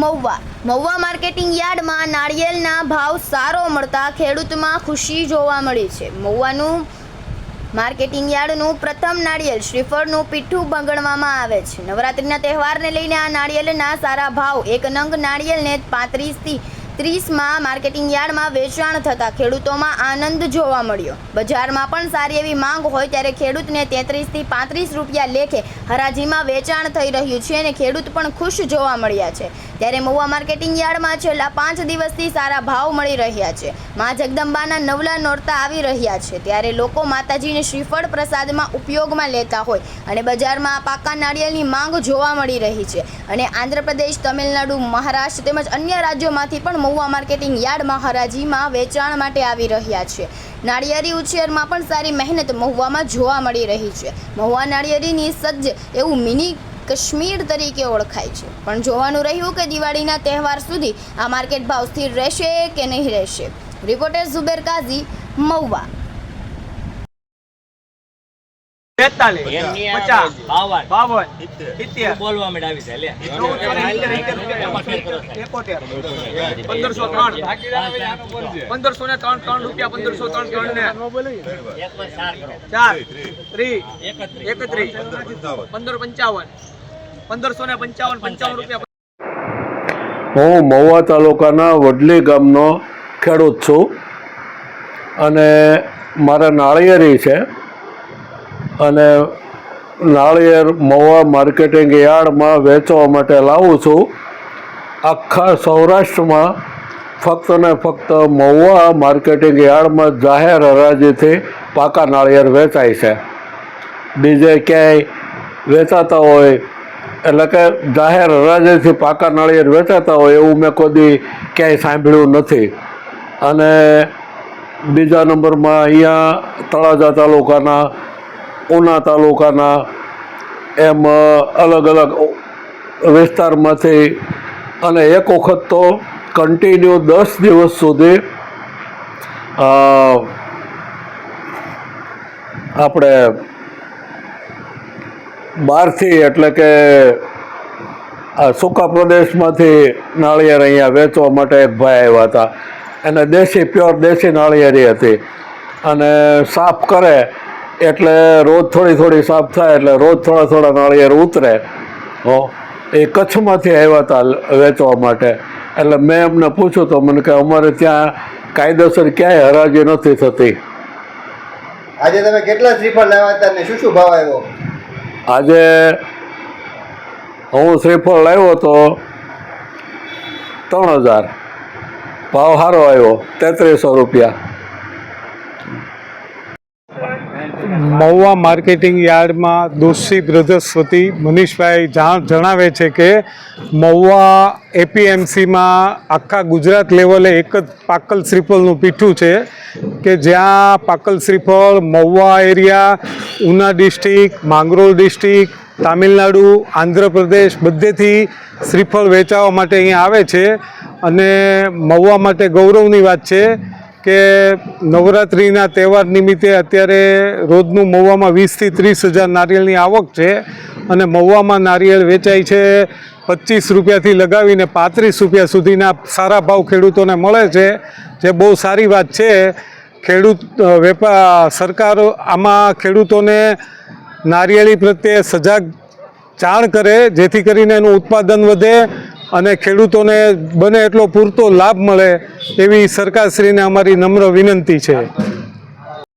Mahuva. Mahuva marketing યાર્ડમાં નાળિયેરના ભાવ સારો મળતા ખેડૂતમાં ખુશી જોવા મળી છે. મહુવાનું માર્કેટિંગ યાર્ડનું પ્રથમ નાળિયેર શ્રીફળનું પીઠું બગડવામાં આવે છે. નવરાત્રિના તહેવારને લઈને આ નાળિયેરના સારા ભાવ. એક નંગ નાળિયેરને પાંત્રીસથી ત્રીસમાં માર્કેટિંગ યાર્ડમાં વેચાણ થતાં ખેડૂતોમાં આનંદ જોવા મળ્યો. બજારમાં પણ સારી એવી માંગ હોય ત્યારે ખેડૂતને તેત્રીસથી પાંત્રીસ રૂપિયા લેખે હરાજીમાં વેચાણ થઈ રહ્યું છે અને ખેડૂત પણ ખુશ જોવા મળ્યા છે. ત્યારે મહુવા માર્કેટિંગ યાર્ડમાં છેલ્લા પાંચ દિવસથી સારા ભાવ મળી રહ્યા છે. મા જગદંબાના નવલા નોરતા આવી રહ્યા છે. ત્યારે લોકો માતાજીને શ્રીફળ પ્રસાદમાં ઉપયોગમાં લેતા હોય અને બજારમાં પાકા નાળિયેરની માંગ જોવા મળી રહી છે. અને આંધ્રપ્રદેશ, તમિલનાડુ, મહારાષ્ટ્ર તેમજ અન્ય રાજ્યોમાંથી પણ મહુવા માર્કેટિંગ યાર્ડમાં હરાજીમાં વેચાણ માટે આવી રહ્યા છે. નાળિયેરી ઉછેરમાં પણ સારી મહેનત મહુવામાં જોવા મળી રહી છે. મહુવા નાળિયેરીની સજ્જ એવું મિની કાશ્મીર તરીકે ઓળખાય છે. પણ જોવાનું રહ્યું કે દિવાળીના તહેવાર સુધી આ માર્કેટ ભાવ સ્થિર રહેશે કે નહીં રહેશે? રિપોર્ટર ઝુબેર કાઝી, મહુવા. બેતાલીસ પચાસ બાવન. બાવન સિત્તેર. સિત્તેર. બોલવા માંડ આવી છે, લે. એકોતેર, પંદરસો ત્રણ. પંદરસો ને ત્રણ ત્રણ રૂપિયા પંદરસો ત્રણ ત્રણ ને. ચાર ત્રીસ એકત્રીસ. એકત્રીસ. પંદર પંચાવન. પંદરસો ને પંચાવન પંચાવન રૂપિયા. હું મહુવા તાલુકાના વડલી ગામનો ખેડૂત છું અને મારા નાળિયેરી છે. અને નાળિયેર મવા માર્કેટિંગ યાર્ડમાં વેચવા માટે લાવું છું. આખા સૌરાષ્ટ્રમાં ફક્ત ને ફક્ત મહુવા માર્કેટિંગ યાર્ડમાં જાહેર હરાજીથી પાકા નાળિયેર વેચાય છે. બીજે ક્યાંય વેચાતા હોય, એટલે કે જાહેર હરાજીથી પાકા નાળિયેર વેચાતા હોય એવું મેં કોઈ ક્યાંય સાંભળ્યું નથી. અને બીજા નંબરમાં અહીંયા તળાજા તાલુકાના ઉના તાલુકાના એમ અલગ અલગ વિસ્તારમાંથી અને એક વખત તો કન્ટિન્યુ દસ દિવસ સુધી આપણે બહારથી એટલે કે આ સૂકા પ્રદેશમાંથી નાળિયેર અહીંયા વેચવા માટે એક ભાઈ આવ્યા હતા. એને દેશી, પ્યોર દેશી નાળિયેરી હતી. અને સાફ કરે એટલે રોજ થોડી થોડી સાફ થાય એટલે રોજ થોડા થોડા નાળિયેર ઉતરે. હો એ કચ્છમાંથી આવ્યા હતા વેચવા માટે. એટલે મેં એમને પૂછ્યું તો મને કે અમારે ત્યાં કાયદેસર ક્યાંય હરાજી નથી થતી. આજે તમે કેટલા શ્રીફળ લાવ્યા હતા ને શું શું ભાવ આવ્યો? આજે હું શ્રીફળ લાવ્યો તો ત્રણ હજાર. ભાવ સારો આવ્યો તેત્રીસો રૂપિયા. મહુવા માર્કેટિંગ યાર્ડમાં દોશી બ્રધર્સ વતી મનીષભાઈ જાણ જણાવે છે કે મહુવા એપીએમસીમાં આખા ગુજરાત લેવલે એક જ પાકલ શ્રીફળનું પીઠું છે કે જ્યાં પાકલ શ્રીફળ Mahuva area, Una district, Mangrol district, Tamil Nadu, Andhra Pradesh બધેથી શ્રીફળ વેચાવા માટે અહીંયા આવે છે. અને મહુવા માટે ગૌરવની વાત છે કે નવરાત્રિના તહેવાર નિમિત્તે અત્યારે રોજનું મહુવામાં વીસથી ત્રીસ હજાર નારિયેળની આવક છે અને મહુવામાં નારિયેળ વેચાય છે પચીસ રૂપિયાથી લગાવીને પાંત્રીસ રૂપિયા સુધીના સારા ભાવ ખેડૂતોને મળે છે, જે બહુ સારી વાત છે. ખેડૂત વેપાર સરકાર આમાં ખેડૂતોને નારિયેળી પ્રત્યે સજાગ જાણ કરે, જેથી કરીને એનું ઉત્પાદન વધે અને ખેડૂતોને બને એટલો પૂરતો લાભ મળે એવી સરકારશ્રીને અમારી નમ્ર વિનંતી છે.